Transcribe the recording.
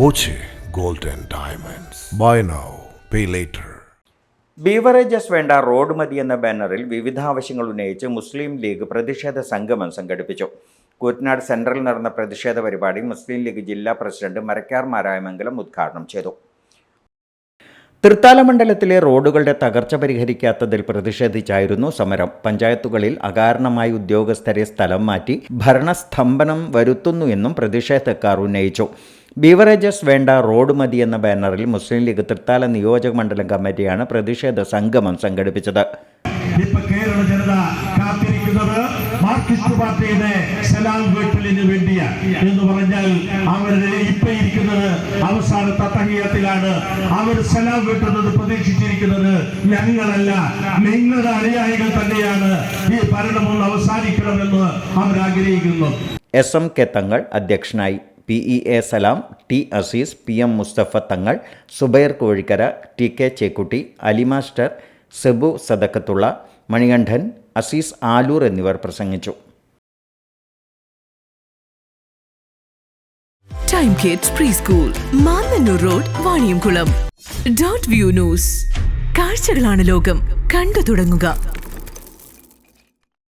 Boche gold and Diamonds. Buy now, pay later. Beverages വേണ്ട road മതി എന്ന ബാനറിൽ വിവിധ ആവശ്യങ്ങൾ ഉന്നയിച്ച് മുസ്ലിം ലീഗ് പ്രതിഷേധ സംഗമം സംഘടിപ്പിച്ചു കൂറ്റനാട് സെൻട്രൽ നടന്ന പ്രതിഷേധ പരിപാടി മുസ്ലിം ലീഗ് ജില്ലാ പ്രസിഡന്റ് മരക്കാർ മാരായമംഗലം ഉദ്ഘാടനം ചെയ്തു തൃത്താല മണ്ഡലത്തിലെ റോഡുകളുടെ തകർച്ച പരിഹരിക്കാത്തതിൽ പ്രതിഷേധിച്ചായിരുന്നു സമരം പഞ്ചായത്തുകളിൽ അകാരണമായി ഉദ്യോഗസ്ഥരെ സ്ഥലം മാറ്റി ഭരണസ്തംഭനം വരുത്തുന്നു എന്നും പ്രതിഷേധക്കാർ ഉന്നയിച്ചു ബീവറേജസ് വേണ്ട റോഡ് മതി എന്ന ബാനറിൽ മുസ്ലിം ലീഗ് തൃത്താല നിയോജക മണ്ഡലം കമ്മിറ്റിയാണ് പ്രതിഷേധ സംഗമം സംഘടിപ്പിച്ചത്. ഇപ്പൊ കേരള ജനത കാത്തിരിക്കുന്നത് മാർക്സിസ്റ്റ് പാർട്ടിയുടെ സലാം വീട്ടലിന് വേണ്ടിയാണ് എന്ന് പറഞ്ഞാൽ അവരുടെ ഇപ്പൊ ഇരിക്കുന്നത് അവസാനത്തെ തഹീയത്തിലാണ് അവർ സലാം വീട്ടുന്നത് പ്രതീക്ഷിച്ചിരിക്കുന്നത് ഞങ്ങളല്ല. നിങ്ങളുടെ അനുയായികൾ തന്നെയാണ് ഈ അവസാനിക്കണമെന്ന് അവർ ആഗ്രഹിക്കുന്നു. എസ് എം കെ തങ്ങൾ അധ്യക്ഷനായി. P E A Salam T Aziz P M Mustafa Thangal Zubair Kozhikkara T K Chekkutty Ali master Sebu Sadakkathulla Manikandan Aziz Aloor എന്നിവർ പ്രസംഗിച്ചു. Time kids pre school Mannanur road Vaniyamkulam dot view news കാഴ്ചകളാണ് ലോകം. കണ്ടു തുടങ്ങുക.